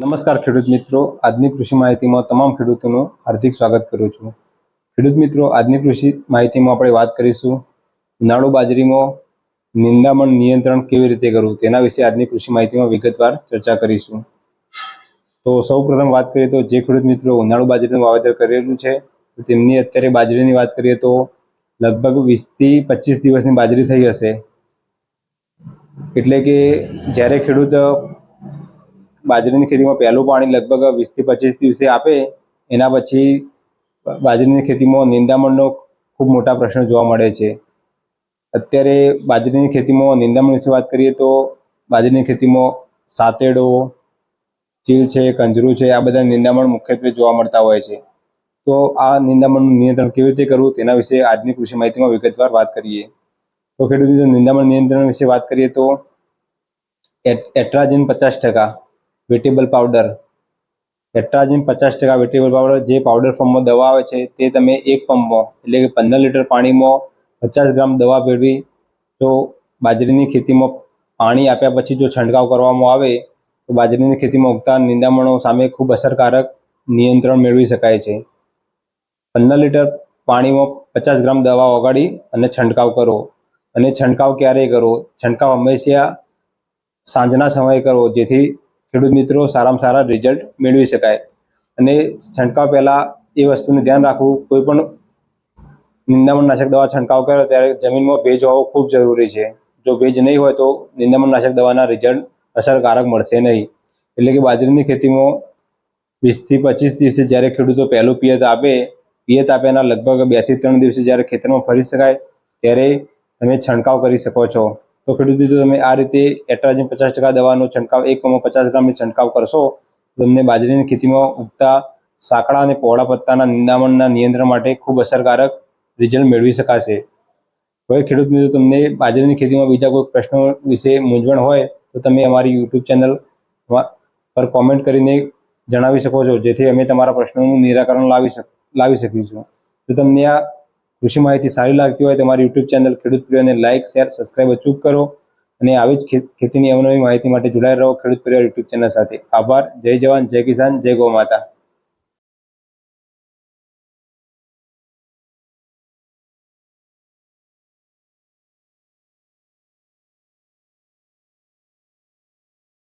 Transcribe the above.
નમસ્કાર ખેડૂત મિત્રો. આજની કૃષિ માહિતીમાં તમામ ખેડૂતોનું હાર્દિક સ્વાગત કરું છું. ખેડૂત મિત્રો, આજની કૃષિ માહિતીમાં આપણે વાત કરીશું ઉનાળુ બાજરીમાં નિંદામણ નિયંત્રણ કેવી રીતે કરવું તેના વિશે આજની કૃષિ માહિતીમાં વિગતવાર ચર્ચા કરીશું. તો સૌ પ્રથમ વાત કરીએ તો જે ખેડૂત મિત્રો ઉનાળુ બાજરીનું વાવેતર કરેલું છે તેમની અત્યારે બાજરીની વાત કરીએ તો લગભગ વીસથી પચીસ દિવસની બાજરી થઈ હશે. એટલે કે જ્યારે ખેડૂત બાજરીની ખેતીમાં પહેલું પાણી લગભગ વીસથી પચીસ દિવસે આપે. એના પછી બાજરીની ખેતીમાં નિંદામણનો ખૂબ મોટા પ્રશ્ન જોવા મળે છે. અત્યારે બાજરીની ખેતીમાં નિંદામણ વિશે વાત કરીએ તો બાજરીની ખેતીમાં સાતેડો, ચીલ છે, કંજરું છે, આ બધા નિંદામણ મુખ્યત્વે જોવા મળતા હોય છે. તો આ નિંદામણનું નિયંત્રણ કેવી રીતે કરવું તેના વિશે આજની કૃષિ માહિતીમાં વિગતવાર વાત કરીએ. તો ખેડૂત નિંદામણ નિયંત્રણ વિશે વાત કરીએ તો એટ- એટ્રાજિન પચાસ ટકા વેટેબલ પાવડર. એટ્રાજિન પચાસ ટકા વેટેબલ પાવડર જે પાવડર ફોર્મમાં દવા આવે છે તે તમે એક પંપમાં, એટલે કે પંદર લીટર પાણીમાં પચાસ ગ્રામ દવા ભેળવી, તો બાજરીની ખેતીમાં પાણી આપ્યા પછી જો છંટકાવ કરવામાં આવે, તો બાજરીની ખેતીમાં ઉગતા નિંદામણો સામે ખૂબ અસરકારક નિયંત્રણ મેળવી શકાય છે. પંદર લીટર પાણીમાં પચાસ ગ્રામ દવા ઓગાળી અને છંટકાવ કરો. અને છંટકાવ ક્યારે કરો? છંટકાવ હંમેશા સાંજના સમયે કરો, જેથી ખેડૂત મિત્રો, સારામાં સારા રિઝલ્ટ મેળવી શકાય. અને છંટકાવ પહેલાં એ વસ્તુનું ધ્યાન રાખવું. કોઈ પણ નિંદામણનાશક દવા છંટકાવ કરો ત્યારે જમીનમાં ભેજ હોવો ખૂબ જરૂરી છે. જો ભેજ નહીં હોય તો નિંદામણનાશક દવાના રિઝલ્ટ અસરકારક મળશે નહીં. એટલે કે બાજરીની ખેતીમાં વીસથી પચીસ દિવસે જ્યારે ખેડૂતો પહેલું પિયત આપે, પિયત આપ્યાના લગભગ બેથી ત્રણ દિવસે જ્યારે ખેતરમાં ફરી શકાય, ત્યારે તમે છંટકાવ કરી શકો છો. તો ખેડૂત મિત્રો, તમે આ રીતે એટ્રાજન પચાસ ટકા દવાનો છંટકાવ, એક પંપમાં પચાસ ગ્રામની છંટકાવ કરશો તમને બાજરીની ખેતીમાં ઉગતા સાંકડા અને પહોળા પત્તાના નિંદામણના નિયંત્રણ માટે ખૂબ અસરકારક રિઝલ્ટ મેળવી શકાશે. હવે ખેડૂત મિત્રો, તમને બાજરીની ખેતીમાં બીજા કોઈ પ્રશ્નો વિશે મૂંઝવણ હોય, તો તમે અમારી યુટ્યુબ ચેનલ પર કોમેન્ટ કરીને જણાવી શકો છો, જેથી અમે તમારા પ્રશ્નોનું નિરાકરણ લાવી શક, લાવી શકીશું. જો તમને આ કૃષિ માહિતી સારી લાગતી હોય તો અમારી યુટ્યુબ ચેનલ ખેડૂત પ્રિયને લાઇક શેર સબસ્ક્રાઈબ અચૂક કરો અને આવી જ ખેતીની અવનવી માહિતી માટે જોડાયેલા રહો ખેડૂત પરિવાર યુટ્યુબ ચેનલ સાથે. આભાર. જય જવાન, જય કિસાન, જય ગૌ માતા.